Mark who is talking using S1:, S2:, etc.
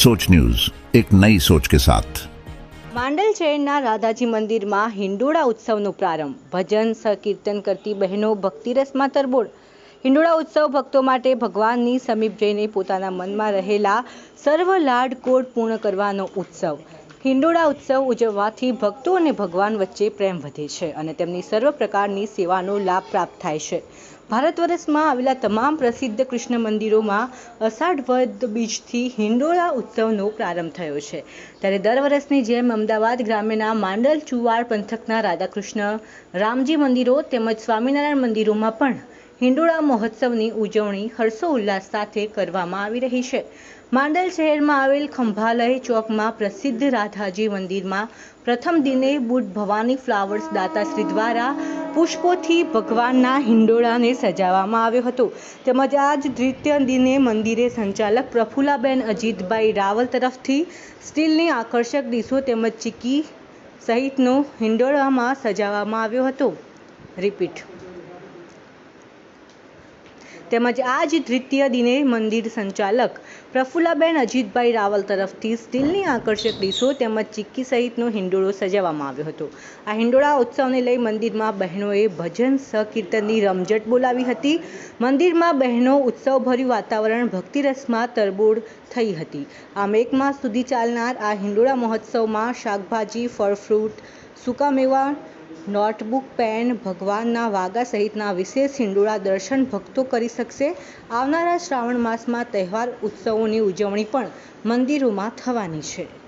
S1: सोच न्यूज एक नई सोच के साथ
S2: માંડલ શહેરના રાધાજી મંદિરમાં હિંડોળા ઉત્સવનો પ્રારંભ ભજન સંકીર્તન કરતી બહેનો ભક્તિરસમાં તરબોળ હિંડોળા ઉત્સવ ભક્તો માટે ભગવાનની સમીપ જઈને પોતાના મનમાં રહેલા સર્વ લાડકોડ પૂર્ણ કરવાનો ઉત્સવ હિંડોળા ઉત્સવ ઉજવવાથી ભક્તો અને ભગવાન વચ્ચે પ્રેમ વધે છે અને તેમની સર્વ પ્રકારની સેવાનો લાભ પ્રાપ્ત થાય છે. ભારત વર્ષમાં આવેલા તમામ પ્રસિદ્ધ કૃષ્ણ મંદિરોમાં અષાઢ વદ બીજથી હિંડોળા ઉત્સવનો પ્રારંભ થયો છે. ત્યારે દર વર્ષની જેમ અમદાવાદ ગ્રામ્યના માંડલ ચુવાડ પંથકના રાધાકૃષ્ણ રામજી મંદિરો તેમજ સ્વામિનારાયણ મંદિરોમાં પણ હિંડોળા મહોત્સવની ઉજવણી હર્ષોલ્લાસ સાથે કરવામાં આવી રહી છે. માંડલ શહેરમાં આવેલ ખંભાલય ચોકમાં પ્રસિદ્ધ રાધાજી મંદિરમાં પ્રથમ દિને બુટ ભવાની ફ્લાવર્સ દાતાશ્રી દ્વારા પુષ્પોથી ભગવાનના હિંડોળાને સજાવવામાં આવ્યો હતો. તેમજ આજ દ્વિતીય દિને મંદિરે સંચાલક પ્રફુલ્લાબેન અજીતભાઈ રાવલ તરફથી સ્ટીલની આકર્ષક ડીશો તેમજ ચીકી સહિતનો હિંડોળામાં સજાવવામાં આવ્યો હતો. રિપીટ. તેમજ આજ દ્વિતીય દિને મંદિર સંચાલક પ્રફુલ્લાબેન અજીતભાઈ રાવલ તરફથી સ્ટીલની આકર્ષક ડીશો તેમજ ચીક્કી સહિતનો હિંડોળો સજાવવામાં આવ્યો હતો. આ હિંડોળા ઉત્સવને લઈ મંદિરમાં બહેનોએ ભજન, સહકીર્તનની રમઝટ બોલાવી હતી. મંદિરમાં બહેનો ઉત્સવભર્યું વાતાવરણ, ભક્તિરસમાં તરબોળ થઈ હતી. આમ એક માસ સુધી ચાલનાર આ હિંડોળા મહોત્સવમાં શાકભાજી, ફળ, ફ્રૂટ, સૂકા મેવા નોટબુક, પેન, ભગવાનના વાગા સહિતના વિશેષ હિંડોળા દર્શન ભક્તો કરી શકશે. આવનારા શ્રાવણ માસમાં તહેવાર ઉત્સવોની ઉજવણી પણ મંદિરોમાં થવાની છે.